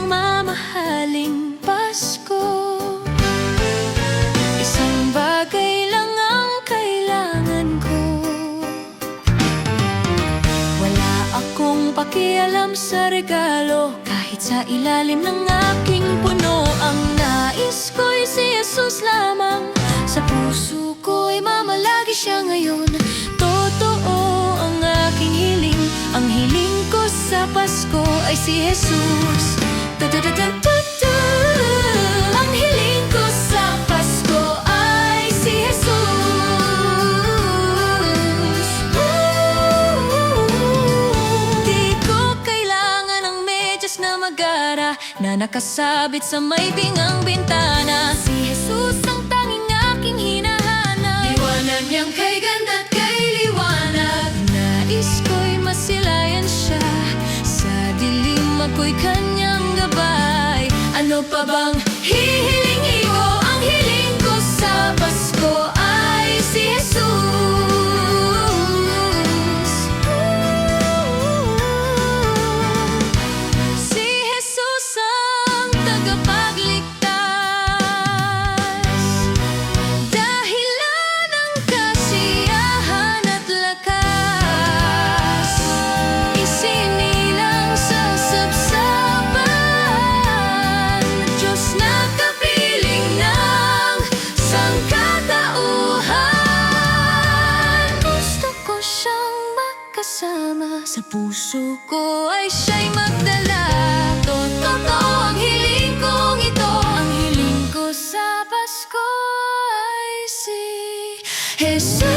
ng mamahaling Pasko. Isang bagay lang ang kailangan ko. Wala akong pakialam sa regalo. Kahit sa ilalim ng aking puno Ang nais ko'y si Jesus lamang. Sa puso ko'y mamalagi siya ngayon. Totoo ang aking hiling. Ang hiling ko sa Pasko ay si Jesus. Na nakasabit sa may bingang bintana. Si Jesus ang tanging aking hinahanap. Liwanag niyang kay ganda at kay liwanag. Nais ko'y masilayan siya. Sa dilim ako'y kanyang gabay Ano pa bang hihilingin ko? Ang hiling ko sa Pasko ay si Jesus Sa puso ko ay siya'y magdala. Totoo ang hiling kong ito. Ang hiling ko sa Pasko ay si Jesus